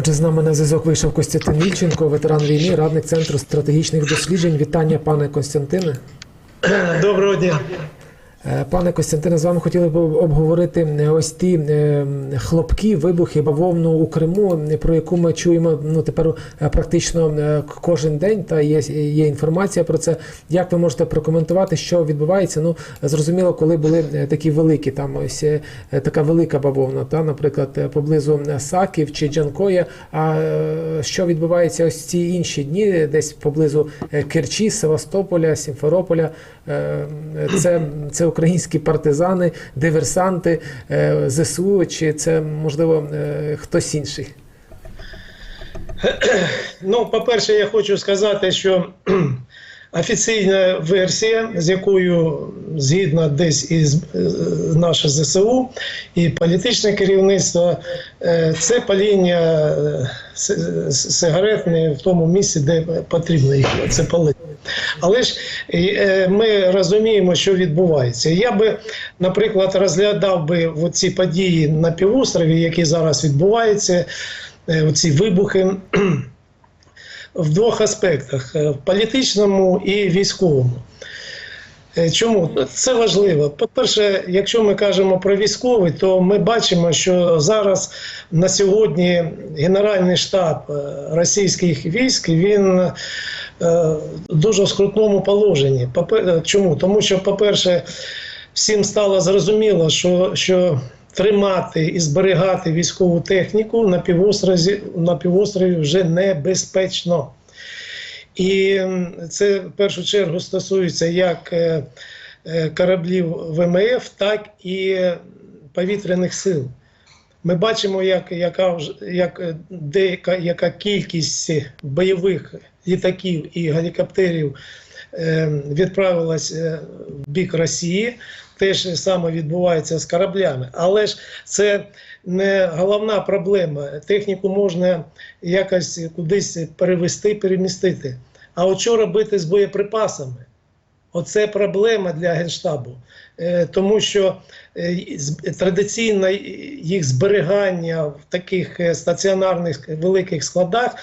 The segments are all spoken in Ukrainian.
Отже, з нами на зв'язок вийшов Костянтин Вільченко, ветеран війни, радник центру стратегічних досліджень. Вітання, пане Костянтине. Доброго дня. Е, Пане Костянтине, з вами хотіли б обговорити е, ось ті е, хлопки, вибухи, бавовну у Криму, про яку ми чуємо ну тепер практично кожен день. Та є, є інформація про це. Як ви можете прокоментувати, що відбувається? Ну зрозуміло, коли були такі великі, там ось така велика бавовна, та наприклад, поблизу Саків чи Джанкоя. А що відбувається ось ці інші дні, десь поблизу Керчі, Севастополя, Сімферополя? Е, Це, це українські партизани, диверсанти е, ЗСУ, чи це можливо е, хтось інший? Ну, по-перше, я хочу сказати, що офіційна версія, з якою згідно десь із наше ЗСУ і політичне керівництво, це паління е, с- с- сигарет не в тому місці, де потрібно їх це палити. Але ж е, ми розуміємо, що відбувається. Я би, наприклад, розглядав би ці події на півострові, які зараз відбуваються, е, ці вибухи. В двох аспектах: е, в політичному і військовому. Е, Чому це важливо? По-перше, якщо ми кажемо про військовий, то ми бачимо, що зараз на сьогодні Генеральний штаб е, російських військ він е, дуже скрутному положенні. Е, Чому? Тому що, по-перше, всім стало зрозуміло, що, що тримати і зберігати військову техніку на півострові, на півострові вже небезпечно. І це в першу чергу стосується як е, е, кораблів ВМФ, так і е, повітряних сил. Ми бачимо, як, яка, як е, деяка яка кількість бойових літаків і гелікоптерів е, відправилась е, в бік Росії. Те ж саме відбувається з кораблями. Але ж це не головна проблема. Техніку можна якось кудись перевести, перемістити. А от що робити з боєприпасами? Оце проблема для Генштабу, Е, тому що е, традиційно їх зберігання в таких е, стаціонарних великих складах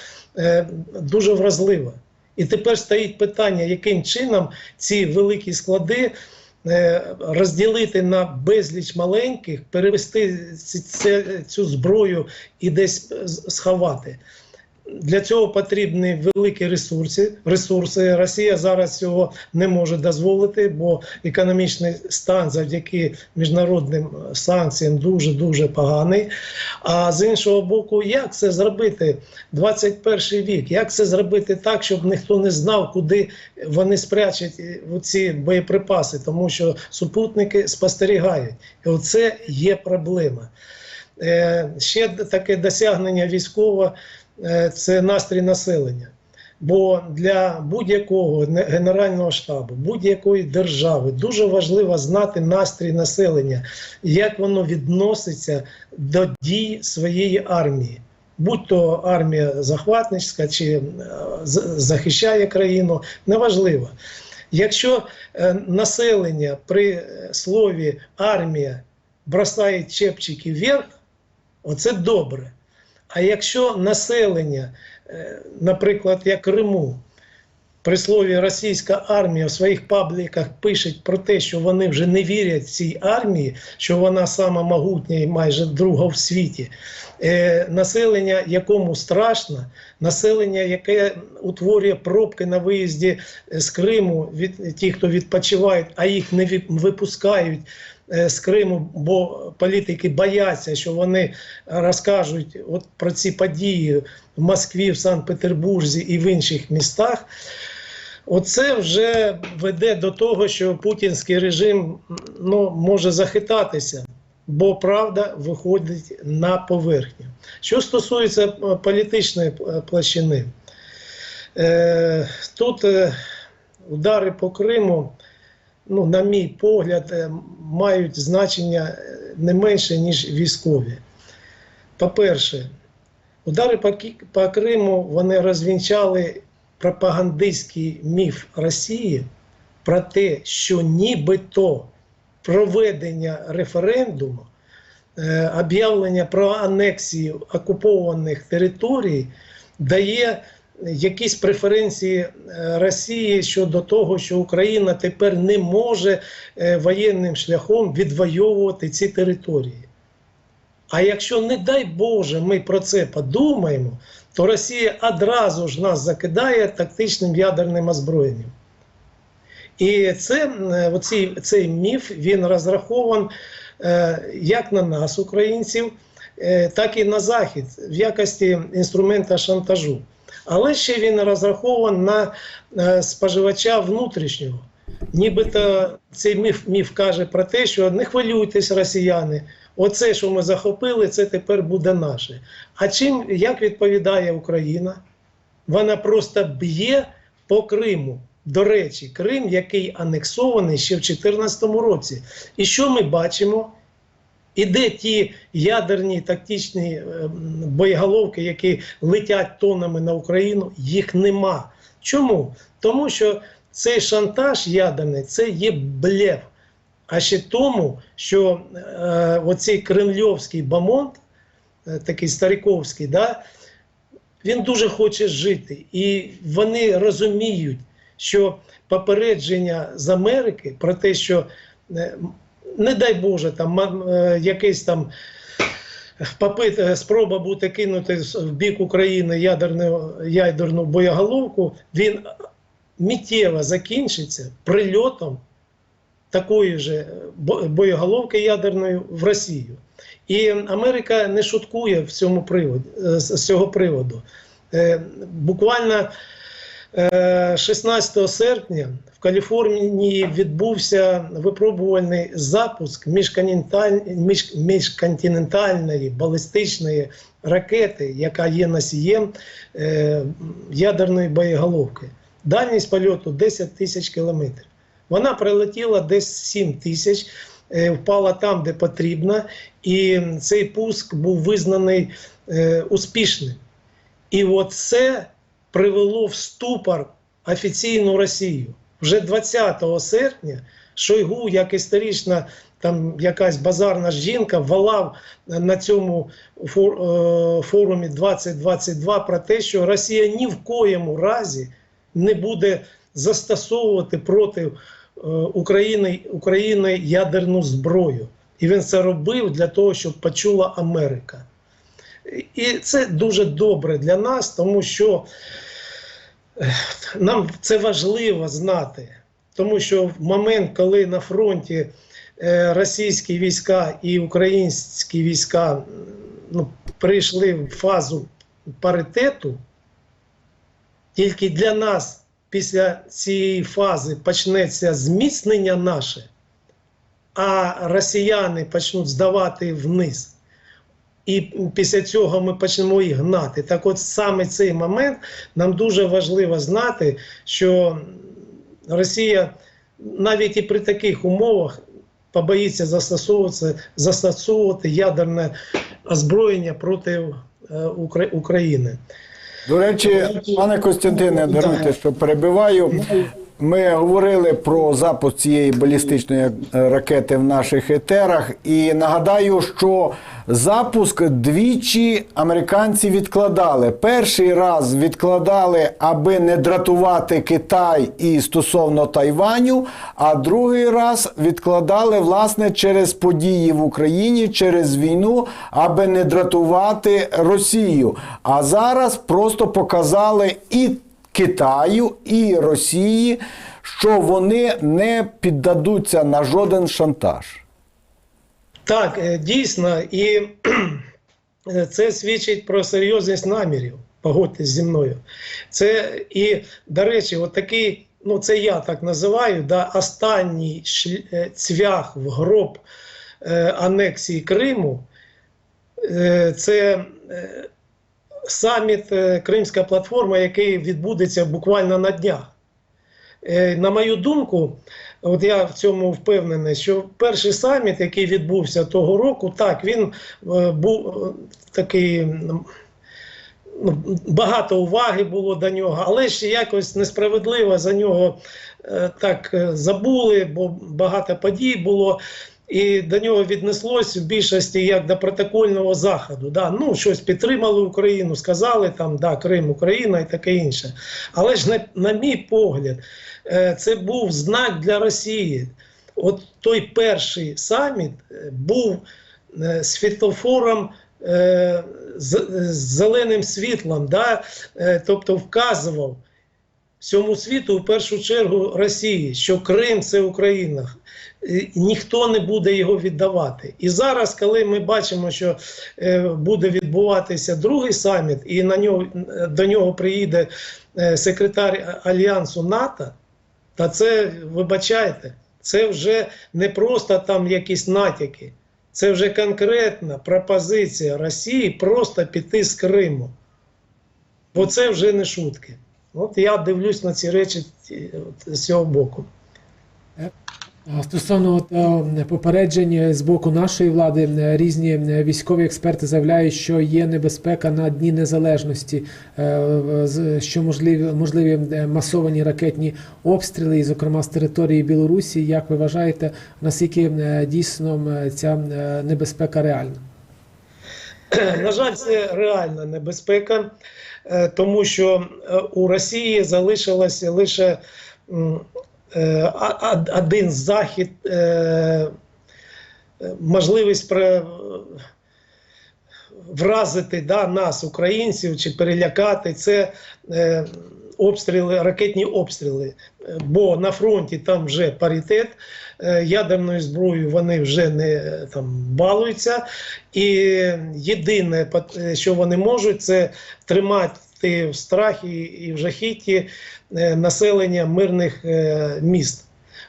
дуже вразливо. І тепер стоїть питання, яким чином ці великі склади розділити на безліч маленьких, перевести цю зброю і десь сховати. Для цього потрібні великі ресурси. ресурси. Росія зараз цього не може дозволити, бо економічний стан завдяки міжнародним санкціям дуже дуже поганий. А з іншого боку, як це зробити 21 вік? Як це зробити так, щоб ніхто не знав, куди вони спрячуть е, ці боєприпаси, тому що супутники спостерігають. І оце є проблема. Е, ще таке досягнення військового це настрій населення. Бо для будь-якого генерального штабу, будь-якої держави дуже важливо знати настрій населення, як воно відноситься до дій своєї армії. Будь то армія захватницька чи е, захищає країну, неважливо. Якщо е, населення при е, слові армія бросає чепчики вверх, оце добре. А якщо населення, е, наприклад, як Криму, при слові російська армія в своїх пабліках пишуть про те, що вони вже не вірять цій армії, що вона сама могутня і майже друга в світі. Е, населення, якому страшно, населення, яке утворює пробки на виїзді з Криму, від ті, хто відпочивають, а їх не випускають. Е, З Криму, бо політики бояться, що вони розкажуть от про ці події в Москві, в Санкт-Петербурзі і в інших містах. Оце вже веде до того, що путінський режим ну, може захитатися, бо правда виходить на поверхню. Що стосується е, політичної е, площини, тут удари по Криму, ну, на мій погляд, е, мають значення е, не менше, ніж військові. По-перше, удари по, Криму вони розвінчали пропагандистський міф Росії про те, що нібито проведення референдуму е, об'явлення про анексію окупованих територій дає якісь преференції е, Росії щодо того, що Україна тепер не може е, воєнним шляхом відвоювати ці території. А якщо, не дай Боже, ми про це подумаємо, то Росія одразу ж нас закидає тактичним ядерним озброєнням. І це, е, оцей, цей міф він розрахований е, як на нас, українців, е, так і на Захід в якості інструмента шантажу. Але ще він розрахований на е, споживача внутрішнього. Нібито цей міф, міф каже про те, що не хвилюйтесь, росіяни, оце, що ми захопили, це тепер буде наше. А чим як відповідає Україна? Вона просто б'є по Криму. До речі, Крим, який анексований ще в 2014 році. І що ми бачимо? І де ті ядерні тактичні е, боєголовки, які летять тоннами на Україну, їх нема. Чому? Тому що цей шантаж ядерний це є блеф. А ще тому, що е, оцей кремльовський бамонт, е, такий стариковський, да, він дуже хоче жити. І вони розуміють, що попередження з Америки про те, що е, не дай Боже, там е, якийсь там попит, е, спроба бути кинути в бік України ядерну, ядерну боєголовку, він миттєво закінчиться прильотом такої ж боєголовки ядерної в Росію. І Америка не шуткує в цьому приводі, е, з цього приводу. Буквально 16 серпня в Каліфорнії відбувся випробувальний запуск міжконтинентальної балістичної ракети, яка є носієм е, ядерної боєголовки. Дальність польоту 10 тисяч кілометрів. Вона прилетіла десь 7 тисяч, е, впала там, де потрібно, і цей пуск був визнаний е, успішним. І от це привело в ступор офіційну Росію. Вже 20 серпня Шойгу, як історична там якась базарна жінка, валав на цьому е, форумі 2022 про те, що Росія ні в коєму разі не буде застосовувати проти е, України, України ядерну зброю. І він це робив для того, щоб почула Америка. І це дуже добре для нас, тому що нам це важливо знати. Тому що в момент, коли на фронті е, російські війська і українські війська ну, прийшли в фазу паритету, тільки для нас після цієї фази почнеться зміцнення наше, а росіяни почнуть здавати вниз. І після цього ми почнемо їх гнати. Так от саме цей момент нам дуже важливо знати, що Росія навіть і при таких умовах побоїться застосовувати, застосовувати ядерне озброєння проти е, України. До речі, пане Костянтине, даруйте, що перебиваю. Ми говорили про запуск цієї балістичної е, ракети в наших етерах, і нагадаю, що запуск двічі американці відкладали. Перший раз відкладали, аби не дратувати Китай і стосовно Тайваню, а другий раз відкладали власне через події в Україні, через війну, аби не дратувати Росію. А зараз просто показали і Китаю і Росії, що вони не піддадуться на жоден шантаж. Так, е, дійсно, і це свідчить про серйозність намірів. Погодьтесь зі мною. Це і, до речі, от такий, ну це я так називаю, да, останній е, цвях в гроб е, анексії Криму. Е, це е, саміт е, Кримська платформа, який відбудеться буквально на днях. Е, На мою думку, от я в цьому впевнений, що перший саміт, який відбувся того року, так, він е, був такий. Ну, багато уваги було до нього, але ще якось несправедливо за нього так забули, бо багато подій було. І до нього віднеслось в більшості як до протокольного заходу. Да? Ну, щось підтримали Україну, сказали там, да, Крим, Україна і таке інше. Але ж на, на мій погляд, е, це був знак для Росії. От той перший саміт е, був е, світлофором е, з, зеленим світлом, да? тобто вказував всьому світу, в першу чергу Росії, що Крим це Україна. І Ніхто не буде його віддавати. І зараз, коли ми бачимо, що е, буде відбуватися другий саміт, і на нього, до нього приїде е, секретар Альянсу НАТО, та це, вибачайте, це вже не просто там якісь натяки, це вже конкретна пропозиція Росії просто піти з Криму. Бо це вже не шутки. От я дивлюсь на ці речі з цього боку. Стосовно попереджень з боку нашої влади, е, різні е, військові експерти заявляють, що є небезпека на дні незалежності, е, що можливі можливі масовані ракетні обстріли, і, зокрема з території Білорусі. Як ви вважаєте, наскільки дійсно ця небезпека реальна? На жаль, це реальна небезпека, тому що у Росії залишилося лише один захід, е, е, можливість вразити да, нас, українців, чи перелякати це е, обстріли, ракетні обстріли. Е, Бо на фронті там вже паритет, е, ядерною зброєю вони вже не е, там балуються. І єдине, е, що вони можуть, це тримати в страхі і в жахіті е, населення мирних е, міст.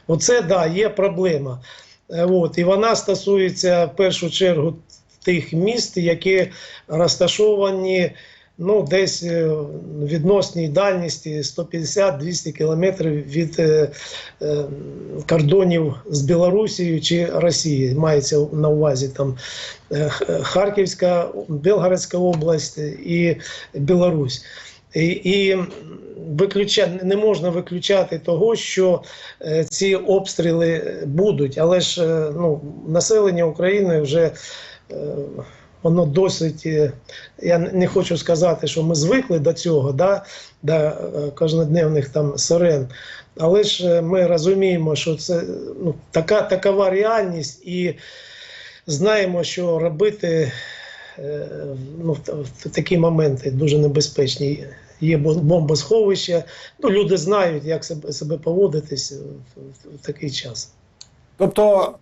Оце да, є проблема. Е, От, і вона стосується в першу чергу тих міст, які розташовані ну, десь е, відносній дальності 150-200 кілометрів від е, е, кордонів з Білорусією чи Росією. Мається на увазі там Харківська, Белгородська область і Білорусь. І, і виключа, не можна виключати того, що е, ці обстріли будуть, але ж е, ну, населення України вже е, воно досить. е, Я не хочу сказати, що ми звикли до цього, да, до е, кожнодневних там сирен. Але ж е, ми розуміємо, що це ну, така, такова реальність, і знаємо, що робити ну, в, такі моменти дуже небезпечні. Є бом- бомбосховища. Ну, люди знають, як себе, себе поводитись в, в, в такий час. Тобто,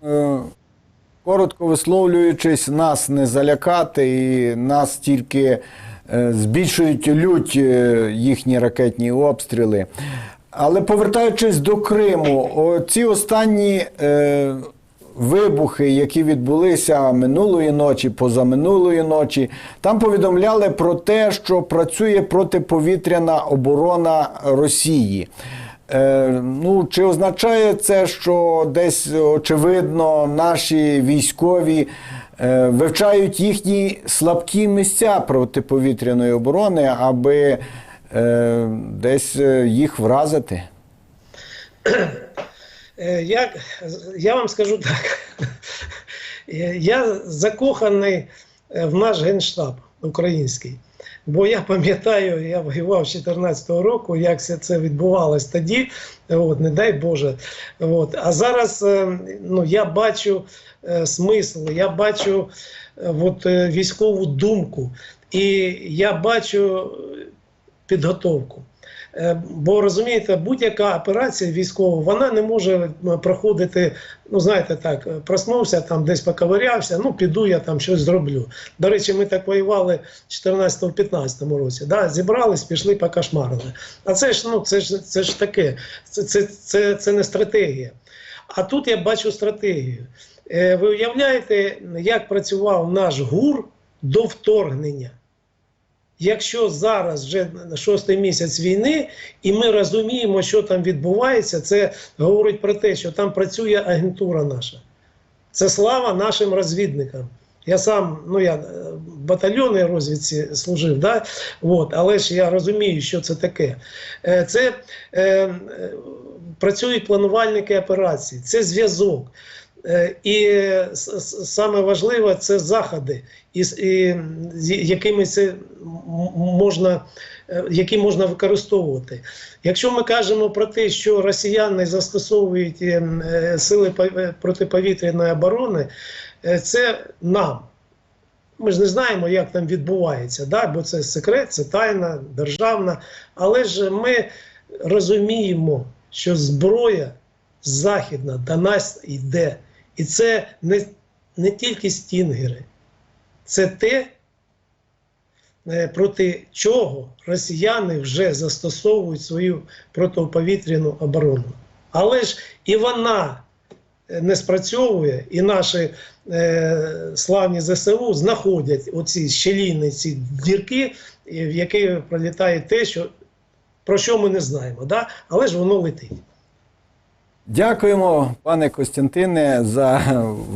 коротко висловлюючись, нас не залякати, і нас тільки е, збільшують лють е, їхні ракетні обстріли. Але повертаючись до Криму, ці останні е, вибухи, які відбулися минулої ночі, позаминулої ночі, там повідомляли про те, що працює протиповітряна оборона Росії. Е, ну, чи означає це, що десь очевидно наші військові е, вивчають їхні слабкі місця протиповітряної оборони, аби е, десь їх вразити? Я, я вам скажу так. Я закоханий в наш генштаб український. Бо я пам'ятаю, я воював з 2014 року, як все це відбувалось тоді, от, не дай Боже. От. А зараз е, ну, я бачу е, смисл, я бачу е, от, військову думку, і я бачу підготовку. Е, Бо розумієте, будь-яка операція військова вона не може проходити. Ну знаєте, так е, проснувся там, десь поковирявся. Ну піду я там щось зроблю. До речі, ми так воювали в 14-15 році. Да? Зібрались, пішли, покошмарили. А це ж ну це ж це ж таке. Це, це, це, це не стратегія. А тут я бачу стратегію. Е, Ви уявляєте, як працював наш ГУР до вторгнення? Якщо зараз вже шостий місяць війни, і ми розуміємо, що там відбувається, це говорить про те, що там працює агентура наша. Це слава нашим розвідникам. Я сам, ну я е, в батальйонній розвідці служив, да? От, але ж я розумію, що це таке. Е, Це е, е, працюють планувальники операцій, це зв'язок. Е, І саме важливе це заходи, і, з- і з якими це можна, е, які можна використовувати. Якщо ми кажемо про те, що росіяни застосовують е, сили протиповітряної оборони, це нам. Ми ж не знаємо, як там відбувається, да? бо це секрет, це тайна державна. Але ж ми розуміємо, що зброя західна до нас йде. І це не, не тільки стінгери, це те, е, проти чого росіяни вже застосовують свою протиповітряну оборону. Але ж і вона е, не спрацьовує, і наші е, славні ЗСУ знаходять оці щеліни, ці дірки, в які пролітає те, що, про що ми не знаємо. Да? Але ж воно летить. Дякуємо, пане Костянтине, за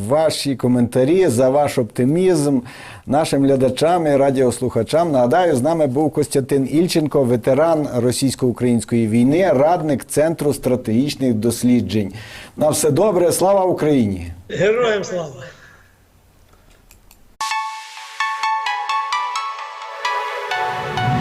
ваші коментарі, за ваш оптимізм нашим глядачам і радіослухачам. Нагадаю, з нами був Костянтин Ільченко, ветеран російсько-української війни, радник Центру стратегічних досліджень. На все добре, слава Україні! Героям слава!